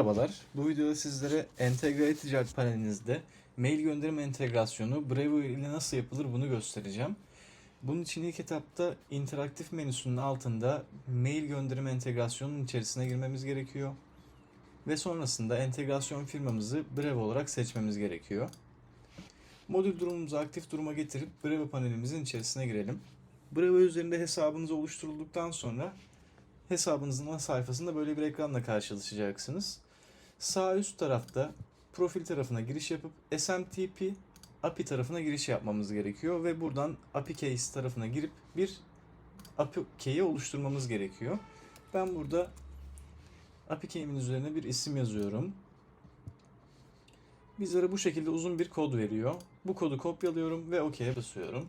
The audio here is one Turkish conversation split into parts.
Merhabalar. Bu videoda sizlere entegre e-ticaret panelinizde mail gönderim entegrasyonu Bravo ile nasıl yapılır bunu göstereceğim. Bunun için ilk etapta interaktif menüsünün altında mail gönderim entegrasyonunun içerisine girmemiz gerekiyor. Ve sonrasında entegrasyon firmamızı Bravo olarak seçmemiz gerekiyor. Modül durumumuzu aktif duruma getirip Bravo panelimizin içerisine girelim. Bravo üzerinde hesabınız oluşturulduktan sonra hesabınızın ana sayfasında böyle bir ekranla karşılaşacaksınız. Sağ üst tarafta profil tarafına giriş yapıp SMTP API tarafına giriş yapmamız gerekiyor ve buradan API case tarafına girip bir API key'i oluşturmamız gerekiyor. Ben burada API key'imin üzerine bir isim yazıyorum. Bizlere bu şekilde uzun bir kod veriyor. Bu kodu kopyalıyorum ve OK'ye basıyorum.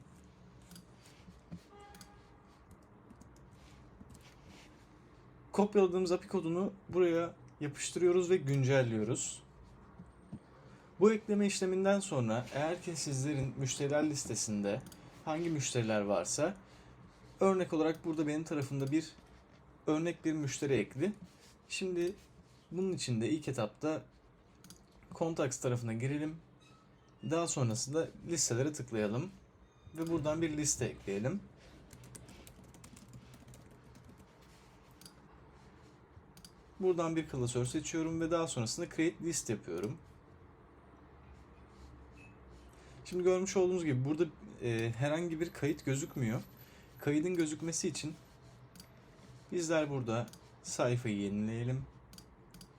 Kopyaladığımız API kodunu buraya yapıştırıyoruz ve güncelliyoruz. Bu ekleme işleminden sonra eğer ki sizlerin müşteriler listesinde hangi müşteriler varsa örnek olarak burada benim tarafımda bir örnek bir müşteri ekli. Şimdi bunun için de ilk etapta contacts tarafına girelim. Daha sonrasında listelere tıklayalım ve buradan bir liste ekleyelim. Buradan bir klasör seçiyorum ve daha sonrasında create list yapıyorum. Şimdi görmüş olduğunuz gibi burada e, herhangi bir kayıt gözükmüyor. Kaydın gözükmesi için bizler burada sayfayı yenileyelim.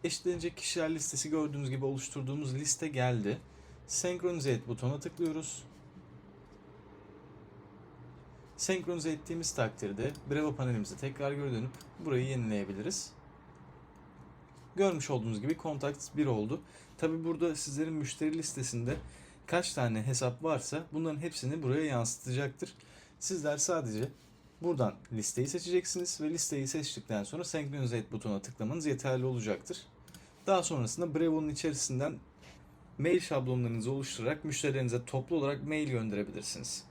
Eşitlenecek kişiler listesi gördüğünüz gibi oluşturduğumuz liste geldi. Senkronize et butonuna tıklıyoruz. Senkronize ettiğimiz takdirde Bravo panelimize tekrar geri dönüp burayı yenileyebiliriz. Görmüş olduğunuz gibi Contacts 1 oldu. Tabi burada sizlerin müşteri listesinde kaç tane hesap varsa bunların hepsini buraya yansıtacaktır. Sizler sadece buradan listeyi seçeceksiniz ve listeyi seçtikten sonra Senkronize et butonuna tıklamanız yeterli olacaktır. Daha sonrasında Bravo'nun içerisinden mail şablonlarınızı oluşturarak müşterilerinize toplu olarak mail gönderebilirsiniz.